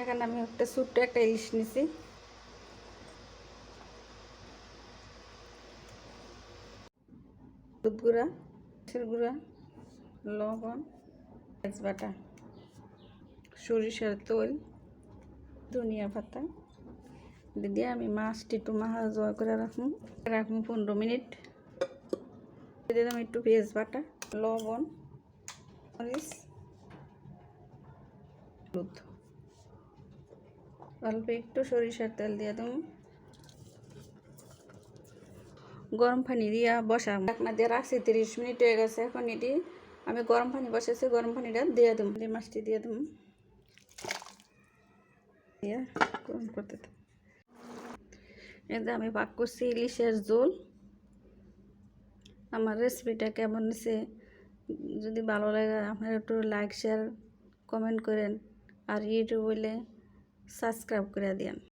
এখানে আমি একটা ছোট্ট একটা ইলিশ নিছি। দুধ গুঁড়া মাছের গুঁড়া, লবণ পেঁয়াজ বাটা সরিষার তেল, ধনিয়া পাতা। দিয়ে আমি মাছটি একটু মাহা জয় করে রাখুন রাখুন পনেরো মিনিট। দিলাম একটু পেঁয়াজ বাটা লবণ, মরিচ, হলুদ। অল্প একটু সরিষার তেল দিয়ে দেবো। গরম পানি দিয়া বসা ঢাকনা দিয়ে রাখছি তিরিশ মিনিট হয়ে গেছে এখন এটি। আমি গরম পানি বসেছি গরম পানিটা দিয়ে দেবো। মাছটি দিয়ে দেবো। গরম করতে এতে আমি পাক করছি ইলিশের ঝোল। আমার রেসিপিটা কেমন হয়েছে? যদি ভালো লাগে, আপনারা একটু লাইক শেয়ার কমেন্ট করেন। আর ইউটিউব হইলে সাবস্ক্রাইব করে দিন